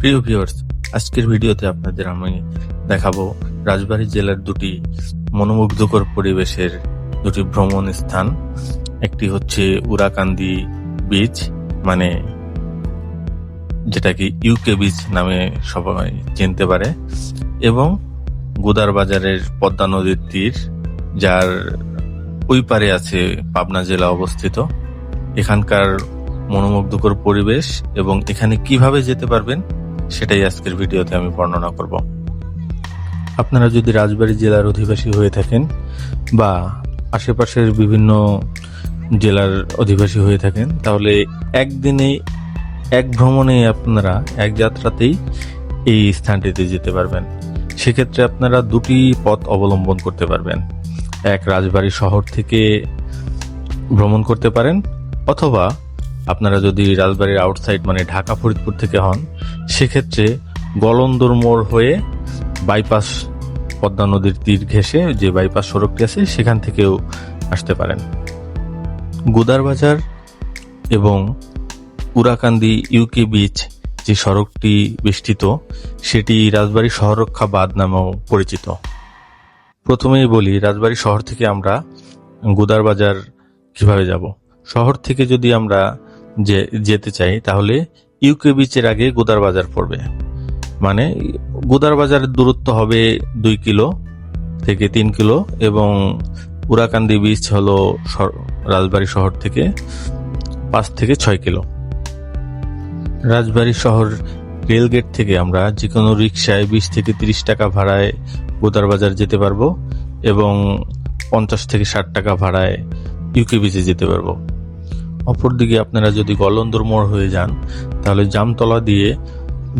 প্রিয় ভিউয়ার্স, আজকের ভিডিওতে আপনাদের আমি দেখাবো রাজবাড়ী জেলার দুটি মনোমুগ্ধকর পরিবেশের দুটি ভ্রমণ স্থান। একটি হচ্ছে উরাকান্দি বিচ মানে যেটাকে ইউকে বিচ নামে সবাই চিনতে পারে, এবং গোদার বাজারের পদ্মা নদীর তীর, যার ওই পারে আছে পাবনা জেলা অবস্থিত। এখানকার মনোমুগ্ধকর পরিবেশ এবং এখানে কীভাবে যেতে পারবেন সেটাই আজকের ভিডিওতে আমি বর্ণনা করব। আপনারা যদি রাজবাড়ী জেলার অধিবাসী হয়ে থাকেন বা আশেপাশের বিভিন্ন জেলার অধিবাসী হয়ে থাকেন, তাহলে একদিনে এক ভ্রমণে আপনারা এক যাত্রাতেই এই স্থানটিতে যেতে পারবেন। সেক্ষেত্রে আপনারা দুটি পথ অবলম্বন করতে পারবেন। এক রাজবাড়ী শহর থেকে ভ্রমণ করতে পারেন অথবা আপনারা যদি রাজবাড়ির আউটসাইড মানে ঢাকা, ফরিদপুর থেকে হন, সেক্ষেত্রে গলন্দর মোড় হয়ে বাইপাস পদ্মা নদীর তীর ঘেঁষে যে বাইপাস সড়কটি আছে, সেখান থেকেও আসতে পারেন। গুদার বাজার এবং উরাকান্দি ইউকে বিচ যে সড়কটি বেষ্টিত, সেটি রাজবাড়ী শহররক্ষা বাঁধ নামেও পরিচিত। প্রথমেই বলি, রাজবাড়ী শহর থেকে আমরা গুদার বাজার কীভাবে যাব? শহর থেকে যদি আমরা যে যেতে চাই, তাহলে ইউকে বিচের আগে গোদার বাজার পড়বে। মানে গোদার বাজারের দূরত্ব হবে দুই কিলো থেকে তিন কিলো এবং উরাকান্দি বিচ হলো রাজবাড়ী শহর থেকে পাঁচ থেকে ছয় কিলো। রাজবাড়ী শহর রেলগেট থেকে আমরা যে কোনো রিক্সায় বিশ থেকে তিরিশ টাকা ভাড়ায় গোদার বাজার যেতে পারব এবং পঞ্চাশ থেকে ষাট টাকা ভাড়ায় ইউকে বিচে যেতে পারব। অপরদিকে আপনারা যদি গলন্দর মোড় হয়ে যান, তাহলে জামতলা দিয়ে,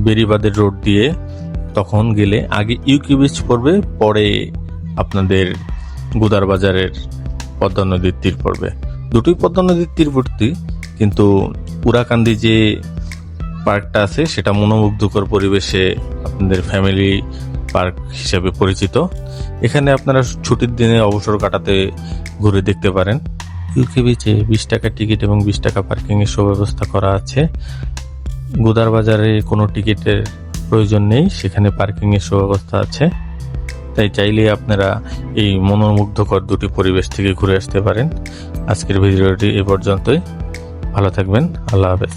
বেরিবাদের রোড দিয়ে তখন গেলে আগে ইউকি বিচ পড়বে, পরে আপনাদের গুদার বাজারের পদ্মা নদীর তীর পড়বে। দুটোই পদ্মা নদীর তীরবর্তী কিন্তু উরাকান্দি যে পার্কটা আছে, সেটা মনোমুগ্ধকর পরিবেশে আপনাদের ফ্যামিলি পার্ক হিসেবে পরিচিত। এখানে আপনারা ছুটির দিনে অবসর কাটাতে ঘুরে দেখতে পারেন। ইউকে বিচে বিশ টাকা টিকিট এবং বিশ টাকা পার্কিংয়ের সুব্যবস্থা করা আছে গোদার বাজারে কোনো টিকিটের প্রয়োজন নেই, সেখানে পার্কিংয়ের সুব্যবস্থা আছে। তাই চাইলে আপনারা এই মনোমুগ্ধকর দুটি পরিবেশ থেকে ঘুরে আসতে পারেন। আজকের ভিডিওটি এ পর্যন্তই। ভালো থাকবেন। আল্লাহ হাফেজ।